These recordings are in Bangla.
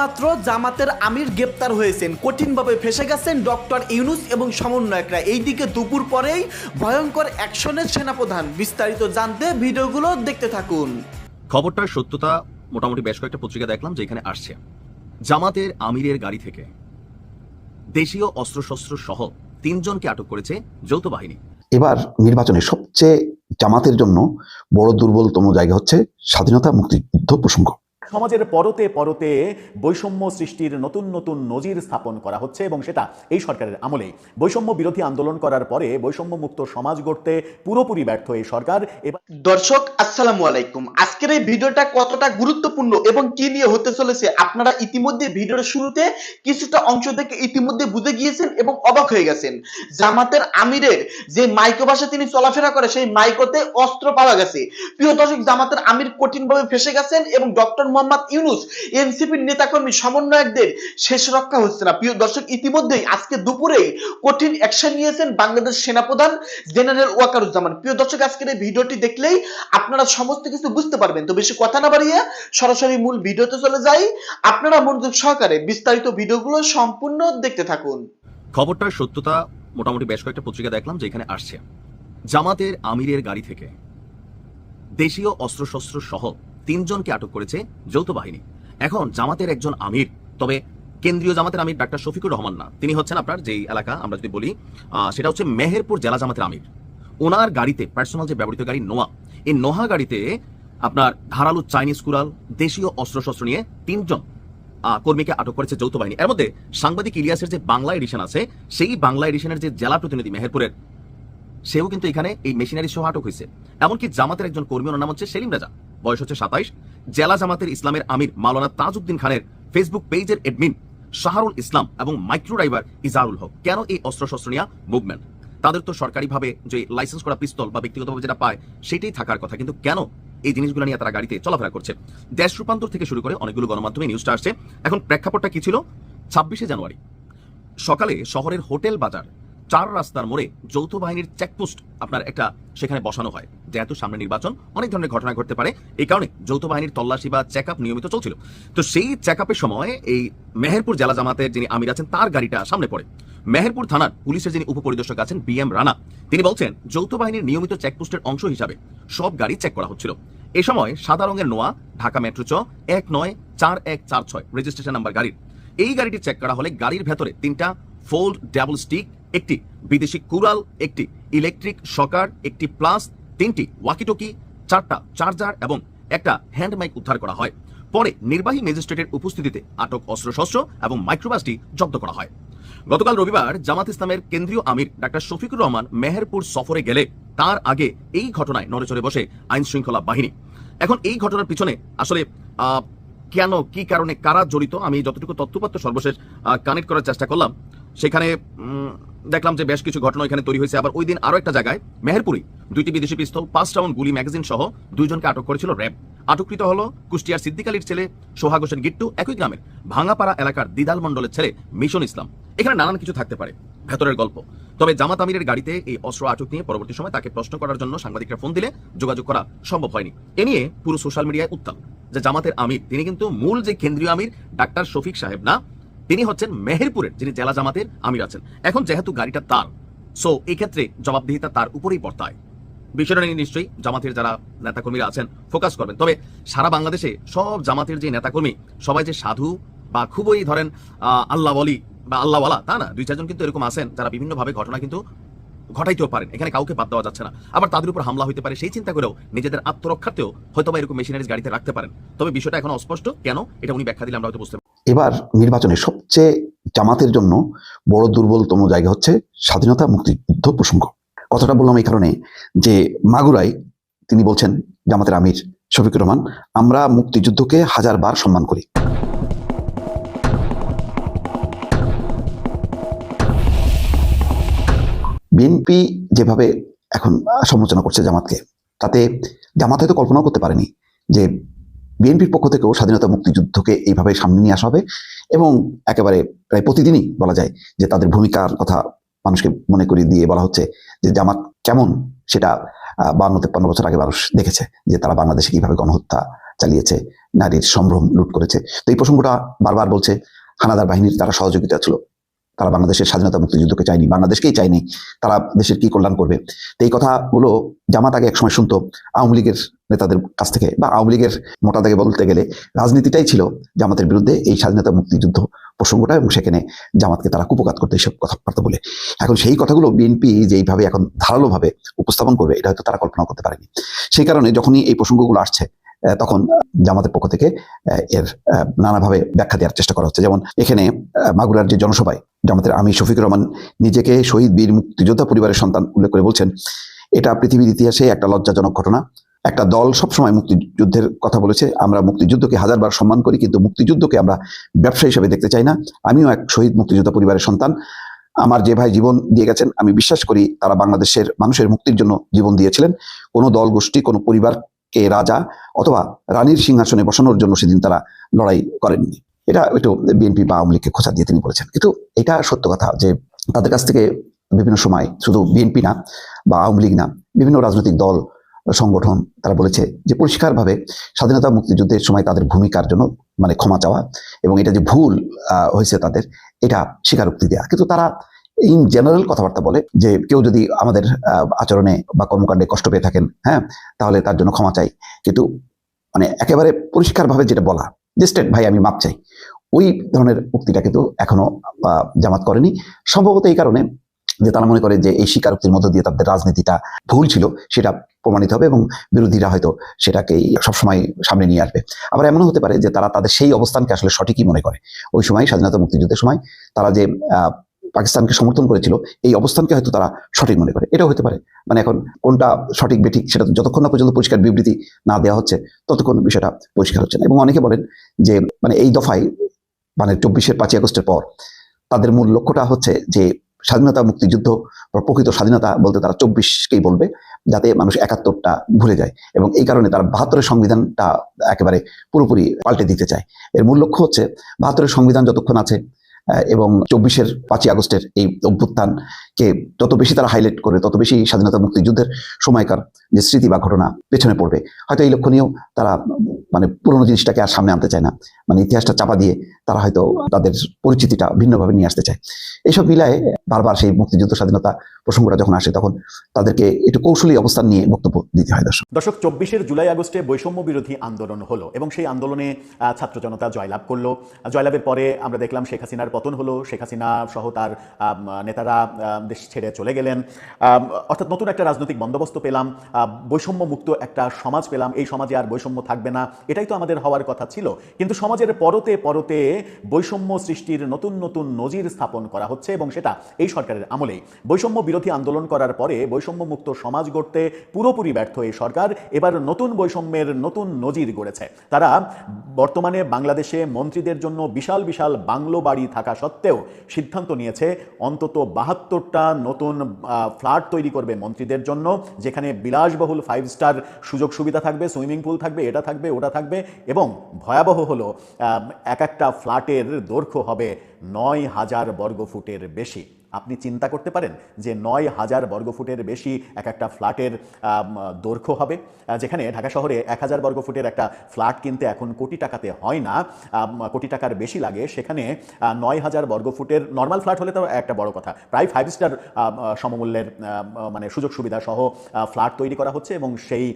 এইমাত্র জামাতের আমির গ্রেপ্তার হয়েছেন। কঠিনভাবে ফেসে গেছেন ডক্টর ইউনুস এবং সমন্বয়করা। এইদিকে দুপুর পরেই ভয়ঙ্কর অ্যাকশনের সেনাপ্রধান। বিস্তারিত জানতে ভিডিওগুলো দেখতে থাকুন। খবরটার সত্যতা মোটামুটি বেশ কয়েকটা পত্রিকা দেখলাম যে এখানে আসছে। জামাতের আমিরের গাড়ি থেকে দেশীয় অস্ত্রশস্ত্র সহ তিনজনকে আটক করেছে যৌথ বাহিনী। এবার নির্বাচনে সবচেয়ে জামাতের জন্য বড় দুর্বলতম জায়গা হচ্ছে স্বাধীনতা মুক্তিযুদ্ধ প্রসঙ্গ। সমাজের পরতে পরতে বৈষম্য সৃষ্টির নতুন নতুন নজির স্থাপন করা হচ্ছে এবং সেটা এই সরকারের আমলে। বৈষম্য বিরোধী আন্দোলন করার পরে বৈষম্য মুক্ত সমাজ গড়তে পুরোপুরি ব্যর্থ এই সরকার। এবার দর্শক, আসসালামু আলাইকুম। আজকের এই ভিডিওটা কতটা গুরুত্বপূর্ণ এবং কি নিয়ে হতে চলেছে আপনারা ইতিমধ্যে ভিডিওর শুরুতে কিছুটা অংশ থেকে ইতিমধ্যে বুঝে গিয়েছেন এবং অবাক হয়ে গেছেন। জামাতের আমিরের যে মাইকো ভাষা তিনি চলাফেরা করে, সেই মাইকোতে অস্ত্র পাওয়া গেছে। প্রিয় দর্শক, জামাতের আমির কঠিনভাবে ফেসে গেছেন এবং ডক্টর মোহাম্মদ ইউনুস, এনসিপির নেতাকর্মী, সমন্বয়কদের শেষ রক্ষা হচ্ছে না। প্রিয় দর্শক, ইতিমধ্যেই আজকে দুপুরে কঠিন অ্যাকশন নিয়েছেন বাংলাদেশ সেনাপ্রধান জেনারেল ওয়াকারুজ্জামান। প্রিয় দর্শক, আজকের এই ভিডিওটি দেখলেই আপনারা সমস্ত কিছু বুঝতে পারবেন। তো বেশি কথা না বাড়িয়ে সরাসরি মূল ভিডিওতে চলে যাই। আপনারা মনোযোগ সহকারে বিস্তারিত ভিডিওগুলো সম্পূর্ণ দেখতে থাকুন। খবরটার সত্যতা, মোটামুটি বেশ কয়েকটা পত্রিকা দেখলাম যে এখানে আসছে। জামাতের আমিরের গাড়ি থেকে দেশীয় অস্ত্রশস্ত্র সহ তিনজনকে আটক করেছে যৌথ বাহিনী। এখন জামাতের একজন আমির, তবে কেন্দ্রীয় জামাতের আমির ডাক্তার শফিকুর রহমান না। তিনি হচ্ছেন আপনার যেই এলাকা আমরা যদি বলি সেটা হচ্ছে মেহেরপুর জেলা জামাতের আমির। ওনার গাড়িতে পার্সোনাল যে ব্যবহৃত গাড়ি নোয়া, এই নোহা গাড়িতে আপনার ধারালু চাইনিজ কুরাল দেশীয় অস্ত্রশস্ত্র নিয়ে তিনজন কর্মীকে আটক করেছে যৌথ বাহিনী। এর মধ্যে সাংবাদিক ইলিয়াসের যে বাংলা এডিশন আছে, সেই বাংলা এডিশনের যে জেলা প্রতিনিধি মেহেরপুরের, সেও কিন্তু এখানে এই মেশিনারি সহ আটক হয়েছে। এমনকি জামাতের একজন কর্মী ওনার নাম হচ্ছে সেলিম রাজা। বয়স হচ্ছে সাতাইশ। জেলা জামাতের ইসলামের আমির মাওলানা তাজউদ্দিন খানের ফেসবুক পেজের এডমিন শাহরুল ইসলাম এবং মাইক্রো ড্রাইভার ইজারুল হক। কেন এই অস্ত্রশস্ত্র নিয়ে মুভমেন্ট তাদের তো সরকারিভাবে যে লাইসেন্স করা পিস্তল বা ব্যক্তিগতভাবে যেটা পায়, সেটাই থাকার কথা। কিন্তু কেন এই জিনিসগুলো নিয়ে তারা গাড়িতে চলাফেরা করছে? দেশ রূপান্তর থেকে শুরু করে অনেকগুলো গণমাধ্যমে নিউজটা আসছে। এখন প্রেক্ষাপটটা কি ছিল? ছাব্বিশে জানুয়ারি। সকালে শহরের হোটেল বাজার চার রাস্তার মোড়ে যৌথ বাহিনীর চেকপোস্ট আপনার একটা সেখানে বসানো হয়। যেহেতু সামনে নির্বাচন, অনেক ধরনের ঘটনা ঘটতে পারে। এই কারণে যৌথ বাহিনীর তল্লাশি বা চেক নিয়মিত চলছিল। তো সেই চেক সময় এই মেহেরপুর জেলা জামাতের যিনি আমির আছেন, তার গাড়িটা সামনে পড়ে। মেহেরপুর থানার পুলিশের যিনি উপপরিদর্শক আছেন বি এম রানা, তিনি বলছেন, যৌথ বাহিনীর নিয়মিত চেকপোস্টের অংশ হিসাবে সব গাড়ি চেক করা হচ্ছিল। এ সময় সাদা রঙের নোয়া, ঢাকা মেট্রো চ, এক নয় চার এক চার ছয়, রেজিস্ট্রেশন নাম্বার গাড়ির। এই গাড়িটি চেক করা হলে গাড়ির ভেতরে তিনটা ফোল্ড ডাবল স্টিক একটি বিদেশি কুরাল একটি ইলেকট্রিক শকার, একটি প্লাস, তিনটি ওয়াকিটকি, চারটা চার্জার এবং একটা হ্যান্ড মাইক উদ্ধার করা হয়। পরে নির্বাহী ম্যাজিস্ট্রেটের উপস্থিতিতে আটক অস্ত্রশস্ত্র এবং মাইক্রোবাসটি জব্দ করা হয়। গতকাল রবিবার জামাত ইসলামের কেন্দ্রীয় আমির ডাক্তার শফিকুর রহমান মেহেরপুর সফরে গেলে তার আগে এই ঘটনায় নড়েচড়ে বসে আইন শৃঙ্খলা বাহিনী। এখন এই ঘটনার পিছনে আসলে কেন, কি কারণে, কারা জড়িত, আমি যতটুকু তথ্যপত্র সর্বশেষ কানেক্ট করার চেষ্টা করলাম সেখানে দেখলাম যে বেশ কিছু ঘটনা এখানে তৈরি হয়েছে। আবার ওই দিন আরও একটা জায়গায় মেহেরপুরি দুইটি বিদেশি পিস্তল, পাঁচ রাউন্ড গুলি ম্যাগাজিন সহ দুইজনকে আটক করেছিল র্যাব। আটককৃত হলো কুষ্টিয়ার সিদ্দিক আলীর ছেলে সোহাগ হোসেন গিট্টু, একই গ্রামের ভাঙাপাড়া এলাকার দিদাল মণ্ডলের ছেলে মিশন ইসলাম। এখানে নানান কিছু থাকতে পারে, ভেতরের গল্প। তবে জামাত আমিরের গাড়িতে এই অস্ত্র আটক নিয়ে পরবর্তী সময় তাকে প্রশ্ন করার জন্য সাংবাদিকরা ফোন দিলে যোগাযোগ করা সম্ভব হয়নি। এ নিয়ে পুরো সোশ্যাল মিডিয়ায় উত্তাল, যে জামাতের আমির, তিনি কিন্তু মূল যে কেন্দ্রীয় আমির, ডাক্তার শফিক সাহেব না তিনি হচ্ছেন মেহেরপুরের যিনি জেলা জামাতের আমির আছেন। এখন যেহেতু গাড়িটা তার সো এই ক্ষেত্রে জবাবদিহিতা তার উপরেই বর্তায়। বিষয়টা নিয়ে নিশ্চয়ই জামাতের যারা নেতাকর্মীরা আছেন ফোকাস করবেন। তবে সারা বাংলাদেশে সব জামাতের যে নেতাকর্মী, সবাই যে সাধু বা খুবই ধরেন আল্লাহ বলি বা আল্লাহওয়ালা, তা না, দুই, চারজন কিন্তু এরকম আছেন যারা বিভিন্নভাবে ঘটনা কিন্তু ঘটাইতেও পারেন। এখানে কাউকে বাদ দেওয়া যাচ্ছে না। আবার তাদের উপর হামলা হতে পারে, সেই চিন্তা করেও নিজেদের আত্মরক্ষার্থেও হয়তো বা এরকম মেশিনারিজ গাড়িতে রাখতে পারেন। তবে বিষয়টা এখন অস্পষ্ট। কেন? এটা উনি ব্যাখ্যা দিলে আমরা হয়তো বুঝতে। এবার নির্বাচনে সবচেয়ে জামাতের জন্য বড় দুর্বলতম জায়গা হচ্ছে স্বাধীনতা মুক্তিযুদ্ধ প্রসঙ্গ। কথাটা বললাম এই কারণে যে মাগুরাই তিনি বলছেন, জামাতের আমির শফিকুর রহমান, আমরা মুক্তিযুদ্ধকে হাজার বার সম্মান করি। বিএনপি যেভাবে এখন সমালোচনা করছে জামাতকে, তাতে জামাত হয়তো কল্পনাও করতে পারেনি যে বিএনপির পক্ষ থেকেও স্বাধীনতা মুক্তিযুদ্ধকে এইভাবে সামনে নিয়ে আসা হবে এবং একেবারে প্রায় প্রতিদিনই বলা যায় যে তাদের ভূমিকার কথা মানুষকে মনে করিয়ে দিয়ে বলা হচ্ছে যে জামাত কেমন সেটা বান্ন তেপ্পান্ন বছর আগে মানুষ দেখেছে যে তারা বাংলাদেশে কীভাবে গণহত্যা চালিয়েছে, নারীর সম্ভ্রম লুট করেছে। তো এই প্রসঙ্গটা বারবার বলছে, হানাদার বাহিনীর তারা সহযোগিতা ছিল। তারা বাংলাদেশের স্বাধীনতা মুক্তিযুদ্ধকে চায়নি, বাংলাদেশকেই চায়নি, তারা দেশের কি কল্যাণ করবে? তো এই কথাগুলো জামাত আগে একসময় শুনতো, আওয়ামী লীগের নেতাদের কাছ থেকে বা আওয়ামী লীগের মোটা বলতে গেলে রাজনীতিটাই ছিল জামাতের বিরুদ্ধে এই স্বাধীনতা মুক্তিযুদ্ধ প্রসঙ্গটা এবং সেখানে জামাতকে তারা কুপকাত করতে এইসব কথাবার্তা বলে। এখন সেই কথাগুলো বিএনপি যে এইভাবে এখন ধারালোভাবে উপস্থাপন করবে, এটা হয়তো তারা কল্পনা করতে পারেনি। সেই কারণে যখনই এই প্রসঙ্গগুলো আসছে তখন জামাতের পক্ষ থেকে এর নানাভাবে ব্যাখ্যা দেওয়ার চেষ্টা করা হচ্ছে। যেমন এখানে মাগুরার যে জনসভায় জামাতের আমি শফিকুর রহমান নিজেকে শহীদ বীর মুক্তিযোদ্ধা পরিবারের সন্তান উল্লেখ করে বলছেন, এটা পৃথিবীর ইতিহাসে একটা লজ্জাজনক ঘটনা। একটা দল সবসময় মুক্তিযুদ্ধের কথা বলেছে, আমরা মুক্তিযুদ্ধকে হাজারবার সম্মান করি, কিন্তু মুক্তিযুদ্ধকে আমরা ব্যবসা হিসেবে দেখতে চাই না। আমিও এক শহীদ মুক্তিযোদ্ধা পরিবারের সন্তান। আমার যে ভাই জীবন দিয়ে গেছেন, আমি বিশ্বাস করি তারা বাংলাদেশের মানুষের মুক্তির জন্য জীবন দিয়েছিলেন। কোনো দল গোষ্ঠী, কোনো পরিবারকে রাজা অথবা রানীর সিংহাসনে বসানোর জন্য সেদিন তারা লড়াই করেননি। এটা একটু বিএনপি বা আওয়ামী লীগকে খোঁচা দিয়ে তিনি বলেছেন। কিন্তু এটা সত্য কথা যে তাদের কাছ থেকে বিভিন্ন সময় শুধু বিএনপি না বা আওয়ামী লীগ না, বিভিন্ন রাজনৈতিক দল, সংগঠন তারা বলেছে যে পরিষ্কারভাবে স্বাধীনতা মুক্তিযুদ্ধের সময় তাদের ভূমিকার জন্য মানে ক্ষমা চাওয়া এবং এটা যে ভুল হয়েছে তাদের, এটা স্বীকারোক্তি দেওয়া কিন্তু তারা ইন জেনারেল কথাবার্তা বলে যে কেউ যদি আমাদের আচরণে বা কর্মকাণ্ডে কষ্ট পেয়ে থাকেন হ্যাঁ তাহলে তার জন্য ক্ষমা চাই। কিন্তু মানে একেবারে পরিষ্কারভাবে যেটা বলা, যে স্টেট ভাই আমি মাপ চাই। ওই ধরনের উক্তিটা কিন্তু এখনও জামাত করেনি। সম্ভবত এই কারণে যে তারা মনে করে যে এই স্বীকারোক্তির মধ্য দিয়ে তাদের রাজনীতিটা ভুল ছিল, সেটা প্রমাণিত হবে এবং বিরোধীরা হয়তো সেটাকেই সবসময় সামনে নিয়ে আসবে। আবার এমনও হতে পারে যে তারা তাদের সেই অবস্থানকে আসলে সঠিকই মনে করে। ওই সময়, স্বাধীনতা মুক্তিযুদ্ধের সময় তারা যে পাকিস্তানকে সমর্থন করেছিল, এই অবস্থানকে হয়তো তারা সঠিক মনে করে। এটাও হতে পারে। মানে এখন কোনটা সঠিক বেঠিক সেটা যতক্ষণ না পর্যন্ত পরিষ্কার বিবৃতি না দেওয়া হচ্ছে, ততক্ষণ বিষয়টা পরিষ্কার হচ্ছে না। এবং অনেকে বলেন যে মানে এই দফায় মানে চব্বিশের পাঁচই আগস্টের পর, তাদের মূল লক্ষ্যটা হচ্ছে যে স্বাধীনতা মুক্তিযুদ্ধ, প্রকৃত স্বাধীনতা বলতে তারা চব্বিশকেই বলবে, যাতে মানুষ একাত্তরটা ভুলে যায় এবং এই কারণে তারা বাহাত্তরের সংবিধানটা একেবারে পুরোপুরি পাল্টে দিতে চায়। এর মূল লক্ষ্য হচ্ছে বাহাত্তরের সংবিধান যতক্ষণ আছে এবং চব্বিশের পাঁচই আগস্টের এই অভ্যুত্থানকে যত বেশি তারা হাইলাইট করে তত বেশি স্বাধীনতা মুক্তিযুদ্ধের সময়কার যে স্মৃতি বা ঘটনা পেছনে পড়বে। হয়তো এই লক্ষ্য নিয়েও তারা মানে পুরোনো জিনিসটাকে আর সামনে আনতে চায় না। মানে ইতিহাসটা চাপা দিয়ে তারা হয়তো তাদের পরিচিতিটা ভিন্নভাবে নিয়ে আসতে চায়। এইসব মিলায় বারবার সেই মুক্তিযুদ্ধ স্বাধীনতা প্রসঙ্গটা যখন আসে, তখন তাদেরকে একটু কৌশলী অবস্থান নিয়ে বক্তব্য দিতে হয় দর্শক। দর্শক, চব্বিশের জুলাই আগস্টে বৈষম্য বিরোধী আন্দোলন হলো এবং সেই আন্দোলনে ছাত্র জনতা জয়লাভ করল। জয়লাভের পরে আমরা দেখলাম শেখ হাসিনার পতন হলো। শেখ হাসিনা সহ তার নেতারা দেশ ছেড়ে চলে গেলেন। অর্থাৎ নতুন একটা রাজনৈতিক বন্দোবস্ত পেলাম বৈষম্য মুক্ত একটা সমাজ পেলাম। এই সমাজে আর বৈষম্য থাকবে না, এটাই তো আমাদের হওয়ার কথা ছিল। কিন্তু সমাজের পরতে পরতে বৈষম্য সৃষ্টির নতুন নতুন নজির স্থাপন করা হচ্ছে এবং সেটা এই সরকারের আমলেই। বৈষম্য বিরোধী আন্দোলন করার পরে বৈষম্য মুক্ত সমাজ গড়তে পুরোপুরি ব্যর্থ এই সরকার, এবার নতুন বৈষম্যের নতুন নজির গড়েছে। তারা বর্তমানে বাংলাদেশে মন্ত্রীদের জন্য বিশাল বিশাল বাংলো বাড়ি থাকা সত্ত্বেও সিদ্ধান্ত নিয়েছে, অন্তত বাহাত্তরটা নতুন ফ্ল্যাট তৈরি করবে মন্ত্রীদের জন্য, যেখানে বিলাসবহুল ফাইভ স্টার সুযোগ সুবিধা থাকবে সুইমিং পুল থাকবে, এটা থাকবে, ওটা থাকবে এবং ভয়াবহ হলো এক একটা ফ্ল্যাটের দৈর্ঘ্য হবে নয় হাজার বর্গফুটের বেশি। আপনি চিন্তা করতে পারেন যে নয় হাজার বর্গফুটের বেশি এক একটা ফ্ল্যাটের দৈর্ঘ্য হবে। যেখানে ঢাকা শহরে এক হাজার বর্গফুটের একটা ফ্ল্যাট কিনতে এখন কোটি টাকাতে হয় না। কোটি টাকার বেশি লাগে। সেখানে নয় হাজার বর্গফুটের নর্মাল ফ্ল্যাট হলে তো একটা বড় কথা। প্রায় ফাইভ স্টার সমমূল্যের মানে সুযোগ সুবিধা সহ ফ্ল্যাট তৈরি করা হচ্ছে এবং সেই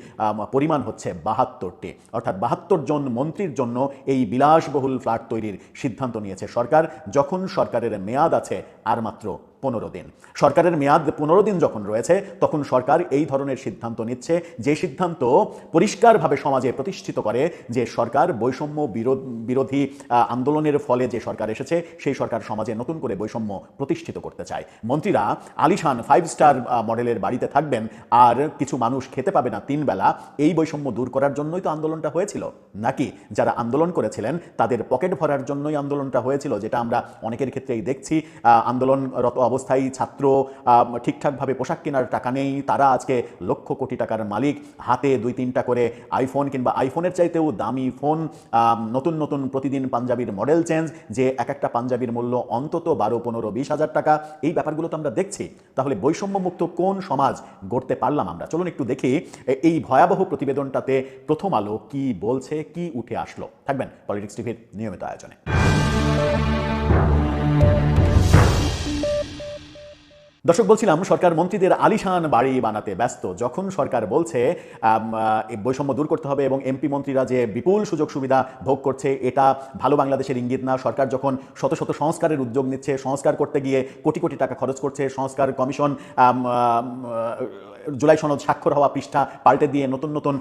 পরিমাণ হচ্ছে বাহাত্তরটি। অর্থাৎ বাহাত্তর জন মন্ত্রীর জন্য এই বিলাসবহুল ফ্ল্যাট তৈরির সিদ্ধান্ত নিয়েছে সরকার। যখন সরকারের মেয়াদ আছে, আর মাত্র পনেরো দিন। সরকারের মেয়াদ পনেরো দিন যখন রয়েছে, তখন সরকার এই ধরনের সিদ্ধান্ত নিচ্ছে। যে সিদ্ধান্ত পরিষ্কারভাবে সমাজে প্রতিষ্ঠিত করে যে সরকার বৈষম্য বিরোধ- আন্দোলনের ফলে যে সরকার এসেছে, সেই সরকার সমাজে নতুন করে বৈষম্য প্রতিষ্ঠিত করতে চায়। মন্ত্রীরা আলিশান ফাইভ স্টার মডেলের বাড়িতে থাকবেন, আর কিছু মানুষ খেতে পাবে না তিন বেলা। এই বৈষম্য দূর করার জন্যই তো আন্দোলনটা হয়েছিল। নাকি যারা আন্দোলন করেছিলেন, তাদের পকেট ভরার জন্যই আন্দোলনটা হয়েছিল, যেটা আমরা অনেকের ক্ষেত্রেই দেখছি। আন্দোলনরত অবস্থায় ছাত্র ঠিকঠাকভাবে পোশাক কেনার টাকা নেই, তারা আজকে লক্ষ কোটি টাকার মালিক, হাতে দুই তিনটা করে আইফোন কিংবা আইফোনের চাইতেও দামি ফোন নতুন নতুন প্রতিদিন পাঞ্জাবির মডেল চেঞ্জ যে এক একটা পাঞ্জাবির মূল্য অন্তত বারো, পনেরো, বিশ হাজার টাকা। এই ব্যাপারগুলো তো আমরা দেখছি। তাহলে বৈষম্যমুক্ত কোন সমাজ গড়তে পারলাম আমরা? চলুন একটু দেখি এই ভয়াবহ প্রতিবেদনটাতে প্রথম আলো কি বলছে, কি উঠে আসলো? থাকবেন পলিটিক্স টিভির নিয়মিত আয়োজনে। দর্শক, বলছিলাম সরকার মন্ত্রীদের আলিশান বাড়ি বানাতে ব্যস্ত। যখন সরকার বলছে বৈষম্য দূর করতে হবে এবং এমপি মন্ত্রীরা যে বিপুল সুযোগ সুবিধা ভোগ করছে, এটা ভালো বাংলাদেশের ইঙ্গিত না। সরকার যখন শত শত সংস্কারের উদ্যোগ নিচ্ছে, সংস্কার করতে গিয়ে কোটি কোটি টাকা খরচ করছে, সংস্কার কমিশন জুলাই সনদ স্বাক্ষর হওয়া পৃষ্ঠা পাল্টে দিয়ে নতুন নতুন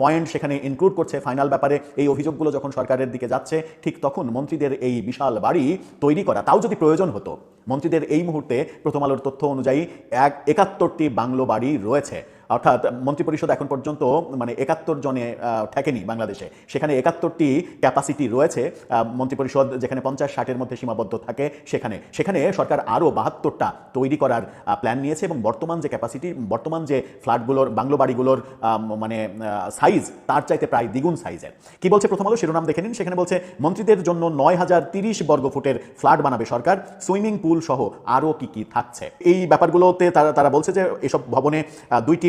পয়েন্ট সেখানে ইনক্লুড করছে ফাইনাল ব্যাপারে। এই অভিযোগগুলো যখন সরকারের দিকে যাচ্ছে, ঠিক তখন মন্ত্রীদের এই বিশাল বাড়ি তৈরি করা তাও যদি প্রয়োজন হতো, মন্ত্রীদের এই মুহূর্তে প্রথম আলোর তথ্য অনুযায়ী এক একাত্তরটি বাংলো বাড়ি রয়েছে। অর্থাৎ মন্ত্রিপরিষদ এখন পর্যন্ত মানে একাত্তর জনে ঠেকেনি বাংলাদেশে। সেখানে একাত্তরটি ক্যাপাসিটি রয়েছে মন্ত্রিপরিষদ যেখানে পঞ্চাশ ষাটের মধ্যে সীমাবদ্ধ থাকে, সেখানে। সেখানে সরকার আরও বাহাত্তরটা তৈরি করার প্ল্যান নিয়েছে এবং বর্তমান যে ক্যাপাসিটি বর্তমান যে ফ্ল্যাটগুলোর, বাংলো বাড়িগুলোর মানে সাইজ তার চাইতে প্রায় দ্বিগুণ সাইজের কি বলছে প্রথম আলো শিরোনাম দেখে নিন। সেখানে বলছে, মন্ত্রীদের জন্য নয় হাজার তিরিশ বর্গ ফুটের ফ্ল্যাট বানাবে সরকার। সুইমিং পুল সহ আরও কি কি থাকছে? এই ব্যাপারগুলোতে তারা তারা বলছে যে, এসব ভবনে দুইটি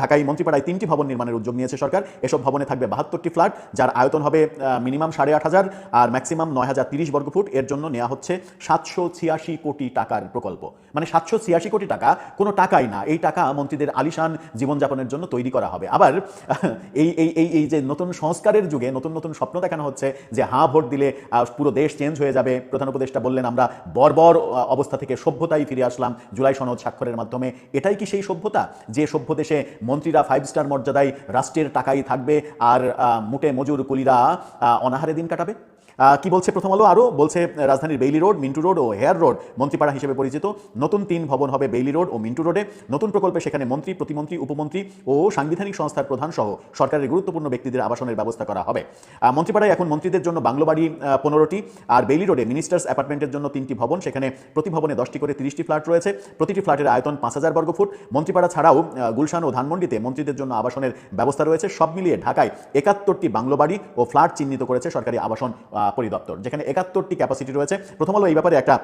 ঢাকায় মন্ত্রীপাড়ায় তিনটি ভবন নির্মাণের উদ্যোগ নিয়েছে সরকার। এসব ভবনে থাকবে বাহাত্তরটি ফ্ল্যাট, যার আয়তন হবে মিনিমাম সাড়ে আট হাজার আর ম্যাক্সিমাম নয় হাজার তিরিশ বর্গফুট। এর জন্য নেওয়া হচ্ছে সাতশো ছিয়াশি কোটি টাকার প্রকল্প। মানে সাতশো ছিয়াশি কোটি টাকা, কোনো টাকাই না। এই টাকা মন্ত্রীদের আলিশান জীবনযাপনের জন্য তৈরি করা হবে। আবার, এই এই এই এই যে নতুন সংস্কারের যুগে নতুন নতুন স্বপ্ন দেখানো হচ্ছে যে হাঁ ভোট দিলে পুরো দেশ চেঞ্জ হয়ে যাবে। প্রধান উপদেষ্টা বললেন, আমরা বর্বর অবস্থা থেকে সভ্যতায় ফিরে আসলাম। জুলাই সনদ স্বাক্ষরের মাধ্যমে। এটাই কি সেই সভ্যতা? যে সভ্য দেশে মন্ত্রীরা ফাইভ স্টার মর্যাদায় রাষ্ট্রের টাকাই থাকবে আর মুটে মজুর কুলিরা অনাহারে দিন কাটাবে? কি বলছে প্রথম আলো? আরও বলছে রাজধানীর বেইলি রোড, মিন্টু রোড ও হেয়ার রোড, মন্ত্রীপাড়া হিসেবে পরিচিত। নতুন তিন ভবন হবে বেইলি রোড ও মিন্টু রোডে। নতুন প্রকল্পে সেখানে মন্ত্রী, প্রতিমন্ত্রী, উপমন্ত্রী ও সাংবিধানিক সংস্থার প্রধান সহ সরকারের গুরুত্বপূর্ণ ব্যক্তিদের আবাসনের ব্যবস্থা করা হবে। মন্ত্রীপাড়ায় এখন মন্ত্রীদের জন্য বাংলো বাড়ি পনেরোটি। আর বেইলি রোডে মিনিস্টার্স অ্যাপার্টমেন্টের জন্য তিনটি ভবন। সেখানে প্রতি ভবনে দশটি করে তিরিশটি ফ্ল্যাট রয়েছে। প্রতিটি ফ্ল্যাটের আয়তন পাঁচ হাজার বর্গ ফুট। মন্ত্রীপাড়া ছাড়াও গুলশান ও ধানমন্ডিতে মন্ত্রীদের জন্য আবাসনের ব্যবস্থা রয়েছে। সব মিলিয়ে ঢাকায় একাত্তরটি বাংলো বাড়ি ও ফ্ল্যাট চিহ্নিত করেছে সরকারি আবাসন পরিদপ্তর যেখানে একাত্তরটি ক্যাপাসিটি রয়েছে। প্রথম আলো এই ব্যাপারে একটা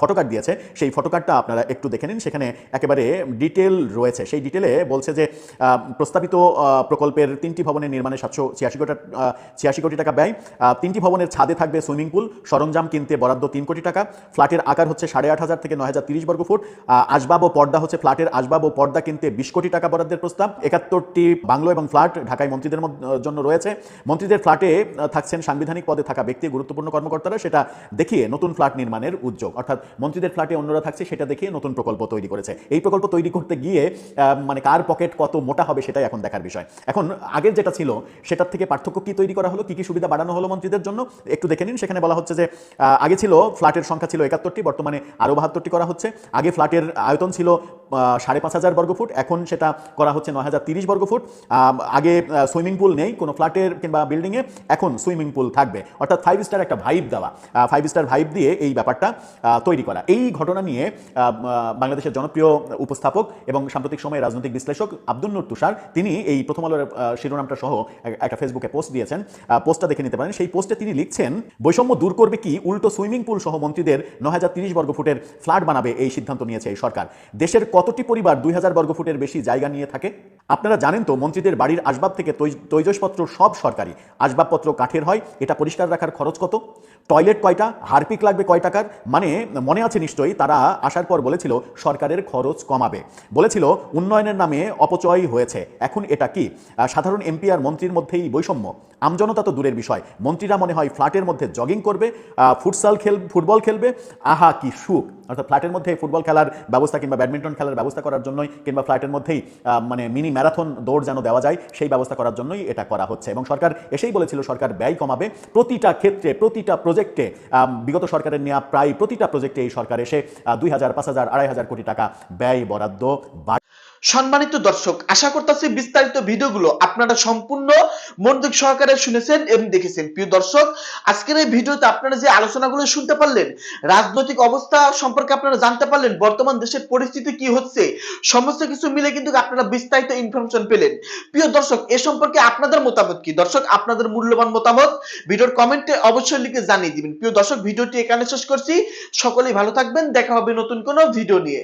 ফটোকার্ড দিয়েছে। সেই ফটোকার্ডটা আপনারা একটু দেখে নিন। সেখানে একেবারে ডিটেল রয়েছে। সেই ডিটেলে বলছে যে প্রস্তাবিত প্রকল্পের তিনটি ভবনের নির্মাণে সাতশো ছিয়াশি কোটি ছিয়াশি কোটি টাকা ব্যয়। তিনটি ভবনের ছাদে থাকবে সুইমিং পুল, সরঞ্জাম কিনতে বরাদ্দ তিন কোটি টাকা। ফ্ল্যাটের আকার হচ্ছে সাড়ে আট হাজার থেকে নয় হাজার তিরিশ বর্গ ফুট। আসবাব ও পর্দা হচ্ছে ফ্ল্যাটের আসবাব ও পর্দা কিনতে বিশ কোটি টাকা বরাদ্দের প্রস্তাব। একাত্তরটি বাংলো এবং ফ্ল্যাট ঢাকায় মন্ত্রীদের জন্য রয়েছে। মন্ত্রীদের ফ্ল্যাটে থাকছেন সাংবিধানিক পদে থাকা ব্যক্তি, গুরুত্বপূর্ণ কর্মকর্তারা। সেটা দেখিয়ে নতুন ফ্ল্যাট নির্মাণের উদ্যোগ। অর্থাৎ মন্ত্রীদের ফ্ল্যাটে অন্যরা থাকছে, সেটা দেখে নতুন প্রকল্প তৈরি করেছে। এই প্রকল্প তৈরি করতে গিয়ে মানে কার পকেট কত মোটা হবে সেটাই এখন দেখার বিষয়। এখন আগের যেটা ছিল, সেটার থেকে পার্থক্য কি তৈরি করা হলো, কি কি সুবিধা বাড়ানো হলো মন্ত্রীদের জন্য, একটু দেখে নিন। সেখানে বলা হচ্ছে যে আগে ছিল ফ্ল্যাটের সংখ্যা ছিল একাত্তরটি, বর্তমানে আরও বাহাত্তরটি করা হচ্ছে। আগে ফ্ল্যাটের আয়তন ছিল সাড়ে পাঁচ হাজার বর্গফুট, এখন সেটা করা হচ্ছে নয় হাজার তিরিশ বর্গফুট। আগে সুইমিং পুল নেই, কোনো ফ্ল্যাটের কিংবা বিল্ডিংয়ে এখন সুইমিং পুল থাকবে। অর্থাৎ ফাইভ স্টার একটা ভাইব দেওয়া। ফাইভ স্টার ভাইব দিয়ে এই ব্যাপারটা তৈরি করা। এই ঘটনা নিয়ে বাংলাদেশের জনপ্রিয় উপস্থাপক এবং সাম্প্রতিক সময়ে রাজনৈতিক বিশ্লেষক আব্দুল নূর তুষার, তিনি এই প্রথম আলোর শিরোনামটা সহ একটা ফেসবুকে পোস্ট দিয়েছেন। পোস্টটা দেখে নিতে পারেন। সেই পোস্টে তিনি লিখছেন, বৈষম্য দূর করবে কি? উল্টো সুইমিং পুল সহ মন্ত্রীদের নয় হাজার তিরিশ বর্গ ফুটের ফ্ল্যাট বানাবে এই সিদ্ধান্ত নিয়েছে এই সরকার। দেশের কতটি পরিবার দুই হাজার বর্গ ফুটের বেশি জায়গা নিয়ে থাকে? আপনারা জানেন তো, মন্ত্রীদের বাড়ির আসবাব থেকে তৈজসপত্র সব সরকারি। আসবাবপত্র কাঠের হয়, এটা পরিষ্কার রাখার খরচ কত? টয়লেট কয়টা? হারপিক লাগবে কয় টাকার? মানে মনে আছে নিশ্চয়ই, তারা আসার পর বলেছিল, সরকারের খরচ কমাবে। বলেছিল, উন্নয়নের নামে অপচয় হয়েছে। এখন এটা কি? সাধারণ এমপি আর মন্ত্রীর মধ্যেই বৈষম্য। আমজনতা তো দূরের বিষয়। মন্ত্রীরা মনে হয় ফ্ল্যাটের মধ্যে জগিং করবে ফুটসাল খেল ফুটবল খেলবে। আহা, কি সুখ। অর্থাৎ ফ্ল্যাটের মধ্যে ফুটবল খেলার ব্যবস্থা কিংবা ব্যাডমিন্টন খেলার ব্যবস্থা করার জন্যই কিংবা ফ্ল্যাটের মধ্যেই মানে মিনি ম্যারাথন দৌড় যেন দেওয়া যায়, সেই ব্যবস্থা করার জন্যই এটা করা হচ্ছে। এবং সরকার এসেই বলেছিল, সরকার ব্যয় কমাবে। প্রতিটা ক্ষেত্রে, প্রতিটা প্রজেক্টে বিগত সরকারের নেওয়া প্রায় প্রতিটা প্রজেক্টে এই সরকার এসে দুই হাজার, পাঁচ হাজার, আড়াই হাজার কোটি টাকা ব্যয় বরাদ্দ সম্মানিত দর্শক, আশা করতেছি বিস্তারিত ভিডিওগুলো আপনারা সম্পূর্ণ মনোযোগ সহকারে শুনেছেন এবং দেখেছেন। প্রিয় দর্শক, আজকের এই ভিডিওতে আপনারা যে আলোচনাগুলো শুনতে পারলেন, রাজনৈতিক অবস্থা সম্পর্কে আপনারা জানতে পারলেন, বর্তমান দেশের পরিস্থিতি কি হচ্ছে, সমস্ত কিছু মিলে কিন্তু আপনারা বিস্তারিত ইনফরমেশন পেলেন। প্রিয় দর্শক, এ সম্পর্কে আপনাদের মতামত কি? দর্শক, আপনাদের মূল্যবান মতামত ভিডিওর কমেন্টে অবশ্যই লিখে জানিয়ে দিবেন। প্রিয় দর্শক, ভিডিওটি এখানে শেষ করছি। সকলেই ভালো থাকবেন, দেখা হবে নতুন কোনো ভিডিও নিয়ে।